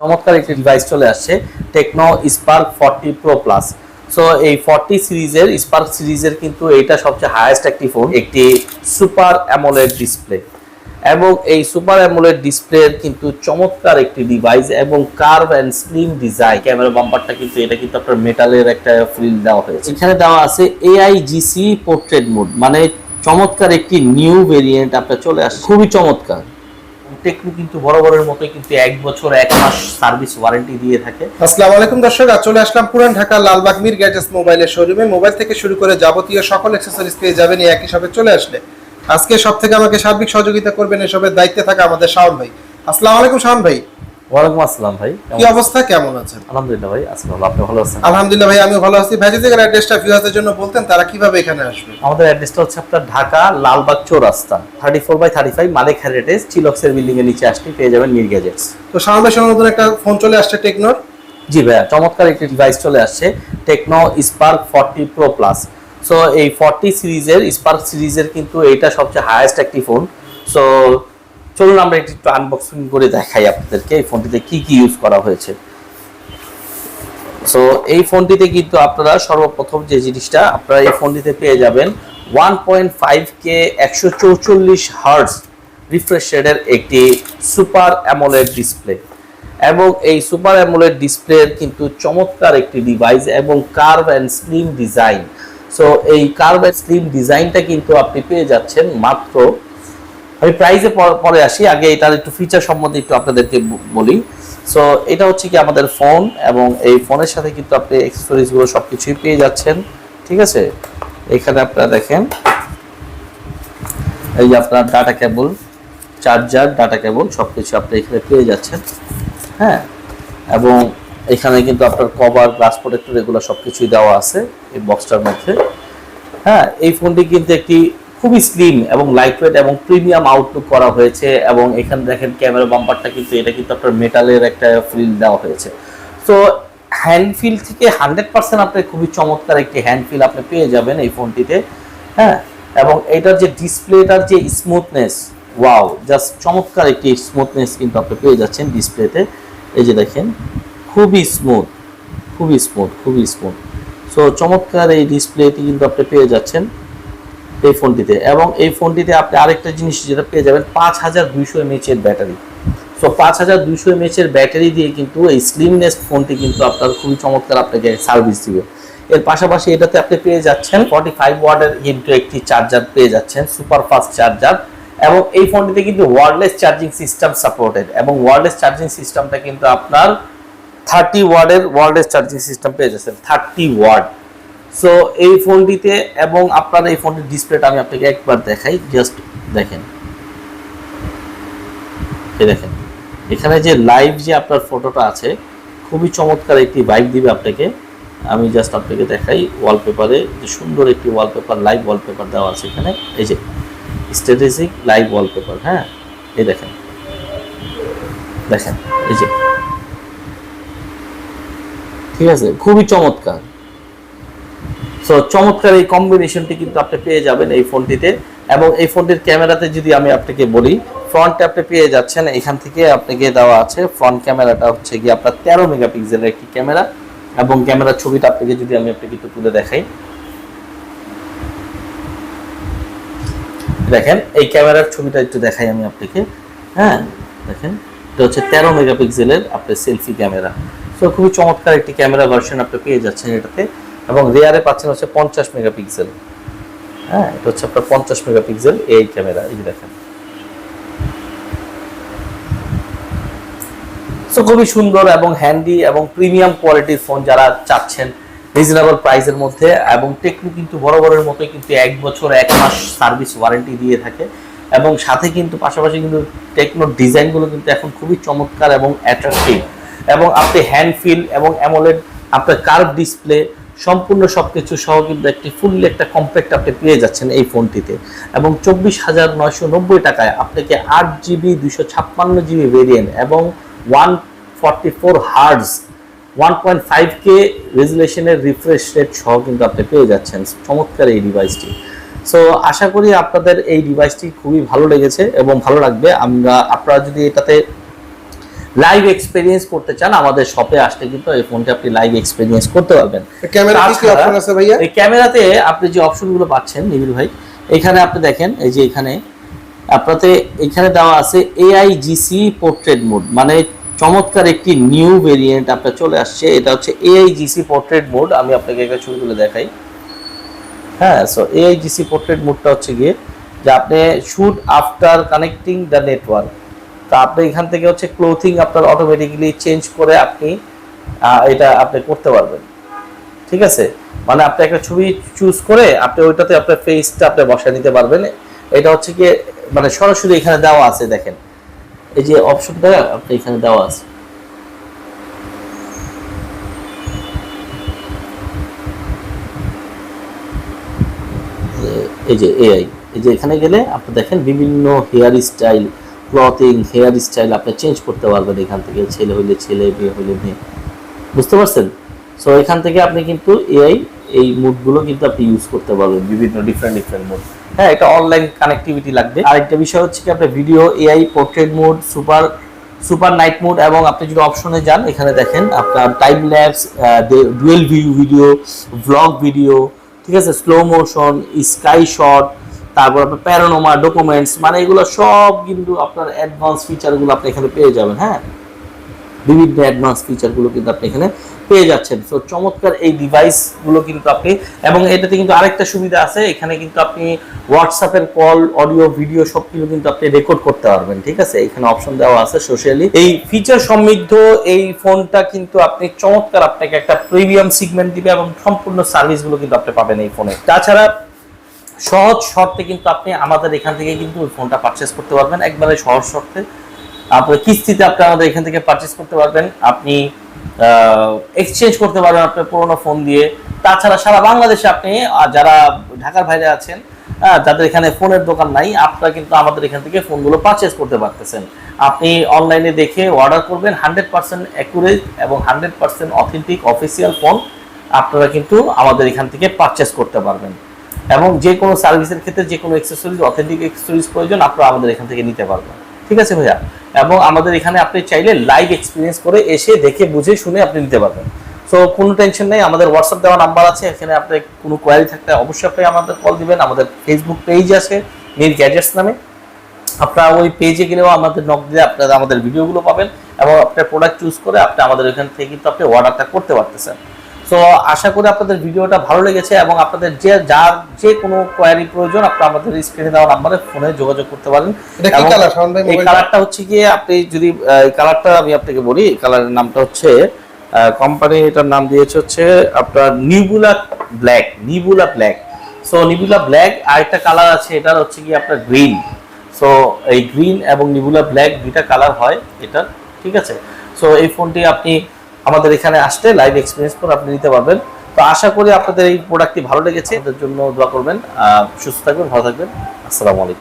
চমৎকার একটি ডিভাইস চলে আসছে Tecno Spark forty Pro Plus so এই ফর্টি সিরিজের স্পার্ক সিরিজের কিন্তু এইটা সবচেয়ে হায়েস্ট একটি ফোন একটি সুপার অ্যামোলেড ডিসপ্লে এবং এই সুপার অ্যামোলেড ডিসপ্লের কিন্তু চমৎকার একটি ডিভাইস এবং curve and slim design camera বাম্পারটা কিন্তু এটা কিন্তু আপনার মেটালের একটা ফিল দেওয়া হয়েছে। এখানে দেওয়া আছে এআইজিসি পোর্ট্রেট মোড মানে চমৎকার একটি নিউ ভেরিয়েন্ট আপনার চলে আসছে। খুবই চমৎকার। টেকনো কিন্তু বরাবরের মতো কিন্তু এক বছর, এক মাস সার্ভিস ওয়ারেন্টি দিয়ে থাকে। আসসালামু আলাইকুম দর্শক চলে আসলাম পুরান ঢাকা লালবাগ মির গ্যাজেস মোবাইলের শোরুমে। মোবাইল থেকে শুরু করে যাবতীয় সকল অ্যাক্সেসরিজ পেয়ে যাবেন, এই একই শপে চলে আসলে। আজকে সব থেকে আমাকে সার্বিক সহযোগিতা করবেন এসবের দায়িত্বে থাকা আমাদের শাওন ভাই। আসসালামু আলাইকুম শাওন ভাই। ওয়ালাইকুম আসসালাম ভাই কি অবস্থা? কেমন আছেন? আলহামদুলিল্লাহ ভাই আসসালাম আপনি ভালো আছেন? আলহামদুলিল্লাহ ভাই আমি ভালো আছি। ভাই যদি অ্যাড্রেসটা ভিউয়ারদের জন্য বলতেন তারা কীভাবে এখানে আসবে? আমাদের অ্যাড্রেসটা হচ্ছে আপনার Dhaka Lalbagh Chourasta thirty four by thirty five Malik Heritage চিলক্সের building এর নিচে আসলে পেয়ে যাবেন মির গ্যাজেটস তো ভাই সঙ্গে নতুন একটা ফোন চলে আসছে টেকনোর জি ভাইয়া চমৎকার একটি ডিভাইস চলে আসছে Tecno Spark forty Pro Plus so এই ফর্টি সিরিজের স্পার্ক সিরিজের কিন্তু এটা সবচেয়ে হায়েস্ট একটি ফোন সো চলুন আমরা একটু আনবক্সিং করে দেখাই আপনাদেরকে। এই ফোনটিতে কি কি ইউজ করা হয়েছে। সো এই ফোনটিতে কিন্তু আপনারা সর্বপ্রথম যে জিনিসটা, আপনারা এই ফোনটিতে পেয়ে যাবেন ওয়ান পয়েন্ট ফাইভ কে একশো চৌচল্লিশ হার্টস রিফ্রেশ একটি সুপার অ্যামোলেড ডিসপ্লে এবং এই সুপার অ্যামোলেড ডিসপ্লের কিন্তু চমৎকার একটি ডিভাইস এবং curve and slim design so এই কার্ভ অ্যান্ড স্লিম ডিজাইনটা কিন্তু আপনি পেয়ে যাচ্ছেন মাত্র আমি প্রাইসে পরে আসি। আগে এটার একটু ফিচার সম্বন্ধে একটু আপনাদেরকে বলি। সো এটা হচ্ছে কি আমাদের ফোন এবং এই ফোনের সাথে কিন্তু আপনি অ্যাক্সেসরিজগুলো সব কিছুই পেয়ে যাচ্ছেন। ঠিক আছে? এখানে আপনারা দেখেন। এই যে আপনার data cable charger data cable সব কিছু আপনি এখানে পেয়ে যাচ্ছেন। হ্যাঁ? এবং এখানে কিন্তু আপনার কভার গ্লাস প্রোটেক্টর এগুলো সব কিছুই দেওয়া আছে এই বক্সটার মধ্যে। হ্যাঁ? এই ফোনটি কিন্তু একটি খুবই স্লিম এবং লাইটওয়েট এবং প্রিমিয়াম আউটলুক করা হয়েছে এবং এখানে দেখেন ক্যামেরা বাম্পারটা কিন্তু, এটা কিন্তু আপনার মেটালের একটা ফিল দেওয়া হয়েছে। তো হ্যান্ড ফিল থেকে হান্ড্রেড পার্সেন্ট আপনি খুবই চমৎকার একটি হ্যান্ড ফিল আপনি পেয়ে যাবেন এই ফোনটিতে হ্যাঁ? এবং এটার যে ডিসপ্লেটার যে স্মুথনেস ওয়াও জাস্ট চমৎকার একটি স্মুথনেস কিন্তু আপনি পেয়ে যাচ্ছেন ডিসপ্লেতে এই যে দেখেন, খুবই স্মুথ খুবই স্মুথ খুবই স্মুথ সো চমৎকার এই ডিসপ্লেটি কিন্তু আপনি পেয়ে যাচ্ছেন। এই ফোনটিতে। এবং এই ফোনটিতে আপনি আরেকটা জিনিস যেটা পেয়ে যাবেন, পাঁচ হাজার দুইশো এমএচ এর ব্যাটারি। সো পাঁচ হাজার দুইশো এমএচ এর ব্যাটারি দিয়ে কিন্তু এই স্লিমনেস ফোনটি কিন্তু আপনার খুবই চমৎকার আপনাকে সার্ভিস দিবে। এর পাশাপাশি এটাতে আপনি পেয়ে যাচ্ছেন ফর্টি ফাইভ ওয়ার্ডের কিন্তু একটি চার্জার পেয়ে যাচ্ছেন সুপার ফাস্ট চার্জার এবং এই ফোনটিতে কিন্তু ওয়ারলেস চার্জিং সিস্টেম সাপোর্টেড এবং ওয়ারলেস চার্জিং সিস্টেমটা কিন্তু আপনার থার্টি ওয়ার্ডের ওয়ারলেস চার্জিং সিস্টেম পেয়ে যাচ্ছেন থার্টি ওয়ার্ড সো এই ফোনটিতে এবং আপনার এই ফোনটির ডিসপ্লেটা আমি আপনাকে একবার দেখাই জাস্ট দেখেন। এই দেখেন, এখানে যে লাইভ যে আপনার ফটোটা আছে, খুবই চমৎকার একটি ভাইব দিবে আপনাকে। আমি জাস্ট আপনাকে দেখাই ওয়ালপেপারে যে সুন্দর একটি ওয়ালপেপার লাইভ ওয়ালপেপার দেওয়া আছে এখানে। এই যে স্ট্র্যাটেজিক লাইভ ওয়ালপেপার হ্যাঁ? এই দেখেন দেখেন, এই যে। ঠিক আছে? খুবই চমৎকার। সো চমৎকার এই কম্বিনেশনটি কিন্তু আপনি পেয়ে যাবেন এই ফোনটিতে এবং এই ফোনটির ক্যামেরাতে যদি আমি আপনাকে বলি ফ্রন্টে আপনি পেয়ে যাচ্ছেন, এখান থেকে আপনাকে দেওয়া আছে ফ্রন্ট ক্যামেরাটা হচ্ছে গিয়ে আপনার তেরো মেগাপিক্সেলের একটি ক্যামেরা এবং ক্যামেরার ছবিটা আপনাকে যদি আমি আপনাকে একটু তুলে দেখাই। দেখেন, এই ক্যামেরার ছবিটা একটু দেখাই আমি আপনাকে। হ্যাঁ দেখেন, এটা হচ্ছে তেরো মেগাপিক্সেলের আপনার সেলফি ক্যামেরা তো খুবই চমৎকার একটি ক্যামেরা ভার্সন আপনি পেয়ে যাচ্ছেন এটাতে। এবং রেয়ারে পাচ্ছেন হচ্ছে পঞ্চাশ মেগাপিক্সেল। হ্যাঁ এটা হচ্ছে আপনার পঞ্চাশ মেগাপিক্সেল এই ক্যামেরা, এই দেখেন। সো খুবই সুন্দর এবং হ্যান্ডি এবং প্রিমিয়াম কোয়ালিটির ফোন যারা চাচ্ছেন রিজনেবল প্রাইসের মধ্যে এবং টেকনো কিন্তু বরাবরের মতোই কিন্তু এক বছর, এক মাস সার্ভিস ওয়ারেন্টি দিয়ে থাকে এবং সাথে কিন্তু পাশাপাশি কিন্তু টেকনোর ডিজাইনগুলো কিন্তু এখন খুবই চমৎকার এবং অ্যাট্রাকটিভ এবং আপনি হ্যান্ড ফিল এবং অ্যামোলেড আপনার কার্ভ ডিসপ্লে সম্পূর্ণ সবকিছু সহ কিন্তু একটি ফুললি একটা কম্প্যাক্ট আপনি পেয়ে যাচ্ছেন এই ফোনটিতে। এবং চব্বিশ হাজার নয়শো নব্বই টাকায় আপনাকে আট জিবি দুশো ছাপ্পান্ন জিবি ভেরিয়েন্ট এবং one forty four hertz one point five K রেজুলেশনের refresh rate সহ কিন্তু আপনি পেয়ে যাচ্ছেন। চমৎকার এই ডিভাইসটি সো আশা করি আপনাদের এই ডিভাইসটি খুবই ভালো লেগেছে এবং ভালো লাগবে। আমরা, আপনারা যদি এটাতে লাইভ এক্সপিরিয়েন্স করতে চান আমাদের শপে আসলে কিন্তু এই ফোনটা আপনি লাইভ এক্সপিরিয়েন্স করতে পারবেন। ক্যামেরা কি অপশন আছে ভাইয়া? এই ক্যামেরাতে আপনি যে অপশনগুলো পাচ্ছেন নিবিল ভাই এখানে আপনি দেখেন এই যে এখানে আপনাতে এখানে দেওয়া আছে এআইজিসি পোর্ট্রেট মোড মানে চমৎকার একটি নিউ ভেরিয়েন্ট আপনার চলে আসছে এটা হচ্ছে এআইজিসি পোর্ট্রেট মোড আমি আপনাকে একটা ছবি তুলে দেখাই। হ্যাঁ সো এআইজিসি পোর্ট্রেট মোডটা হচ্ছে গিয়ে যে আপনি shoot after connecting the network তো আপনি এখান থেকে হচ্ছে ক্লোথিং আপনার অটোমেটিক্যালি চেঞ্জ করে আপনি এটা আপনি করতে পারবেন। ঠিক আছে? মানে আপনি একটা ছবি চুজ করে আপনি ওইটাতে আপনার ফেসটা আপনি বসায় নিতে পারবেন। এটা হচ্ছে কি মানে সরাসরি এখানে দেওয়া আছে, দেখেন। এই যে অপশনটা আপনি এখানে দেওয়া আছে। এই যে এআই এই যে এখানে গেলে আপনি দেখেন বিভিন্ন hair style clothing hair style আপনি চেঞ্জ করতে পারবেন এখান থেকে ছেলে হইলে ছেলে মেয়ে হইলে মেয়ে। বুঝতে পারছেন? সো এখান থেকে আপনি কিন্তু এআই এই মুডগুলো কিন্তু আপনি ইউজ করতে পারবেন। বিভিন্ন ডিফারেন্ট ডিফারেন্ট মুড হ্যাঁ এটা অনলাইন কানেক্টিভিটি লাগবে। আরেকটা বিষয় হচ্ছে কি আপনার video AI portrait mode super super night mode এবং আপনি যদি অপশনে যান এখানে দেখেন আপনার time lapse dual view video blog video ঠিক আছে? স্লো মোশন স্কাই শট তারপর আপনার প্যারানোমা ডকুমেন্টস মানে এগুলো সব কিন্তু আপনার অ্যাডভান্স ফিচারগুলো আপনি এখানে পেয়ে যাবেন হ্যাঁ? বিভিন্ন অ্যাডভান্স ফিচারগুলো কিন্তু আপনি এখানে পেয়ে যাচ্ছেন। তো চমৎকার এই ডিভাইসগুলো কিন্তু আপনি, এবং এটাতে কিন্তু আরেকটা সুবিধা আছে, এখানে কিন্তু আপনি হোয়াটসঅ্যাপের কল অডিও ভিডিও সব কিছু কিন্তু আপনি রেকর্ড করতে পারবেন, ঠিক আছে? এখানে অপশন দেওয়া আছে সোশ্যালি এই ফিচার সমৃদ্ধ এই ফোনটা কিন্তু আপনি চমৎকার আপনাকে একটা প্রিমিয়াম সিগমেন্ট দিবে, এবং সম্পূর্ণ সার্ভিসগুলো কিন্তু আপনি পাবেন এই ফোনে তাছাড়া সহজ শর্তে কিন্তু আপনি আমাদের এখান থেকে কিন্তু ওই ফোনটা পারচেস করতে পারবেন। একবারে সহজ শর্তে। আপনি কিস্তিতে আপনি আমাদের এখান থেকে পারচেস করতে পারবেন। আপনি এক্সচেঞ্জ করতে পারবেন আপনার পুরোনো ফোন দিয়ে। তাছাড়া সারা বাংলাদেশে আপনি যারা ঢাকার বাইরে আছেন যাদের এখানে ফোনের দোকান নাই, আপনারা কিন্তু আমাদের এখান থেকে ফোনগুলো পারচেস করতে পারতেছেন। আপনি অনলাইনে দেখে অর্ডার করবেন। হান্ড্রেড পার্সেন্ট অ্যাকুরেট এবং hundred percent authentic official phone আপনারা কিন্তু আমাদের এখান থেকে পারচেস করতে পারবেন। এবং যে কোনো সার্ভিসের ক্ষেত্রে যে কোনো এক্সেসরিজ অথেন্টিক এক্সেসরিজ প্রয়োজন, আপনারা আমাদের এখান থেকে নিতে পারবেন। ঠিক আছে ভাইয়া? এবং আমাদের এখানে আপনি চাইলে লাইভ এক্সপিরিয়েন্স করে এসে দেখে, বুঝে, শুনে আপনি নিতে পারবেন। সো কোনো টেনশন নেই, আমাদের হোয়াটসঅ্যাপ দেওয়া নাম্বার আছে, এখানে আপনি কোনো কোয়ারি থাকলে অবশ্যই আপনি আমাদের কল দিবেন। আমাদের ফেসবুক পেজ আছে মির গ্যাজেটস নামে। আপনারা ওই পেজে গেলেও আমাদের নক দিয়ে আপনারা আমাদের ভিডিওগুলো পাবেন এবং আপনার প্রোডাক্ট চুজ করে আপনি আমাদের এখান থেকে কিন্তু আপনি অর্ডারটা করতে পারতেছেন। তো আশা করি আপনাদের ভিডিওটা ভালো লেগেছে এবং আপনাদের যে যার যে কোনো কোয়ারি প্রয়োজন আপনারা আমাদের স্ক্রিনে দেওয়া নাম্বারে ফোনে যোগাযোগ করতে পারেন। এই কালারটা হচ্ছে গিয়ে আপনি যদি এই কালারটা আমি আপনাকে বলি কালারের নামটা হচ্ছে কোম্পানি এটার নাম দিয়েছে হচ্ছে আপনার nebula black nebula black so nebula black আরেকটা কালার আছে এটার হচ্ছে কি আপনার গ্রিন সো এই গ্রিন এবং নিবুলা ব্ল্যাক দুইটা কালার হয় এটার ঠিক আছে? সো এই ফোনটি আপনি আমাদের এখানে আসলে লাইভ এক্সপিরিয়েন্স করে আপনি নিতে পারবেন। তো আশা করি আপনাদের এই প্রোডাক্টটি ভালো লেগেছে। এদের জন্য দোয়া করবেন। সুস্থ থাকবেন, ভালো থাকবেন। আসসালামু আলাইকুম।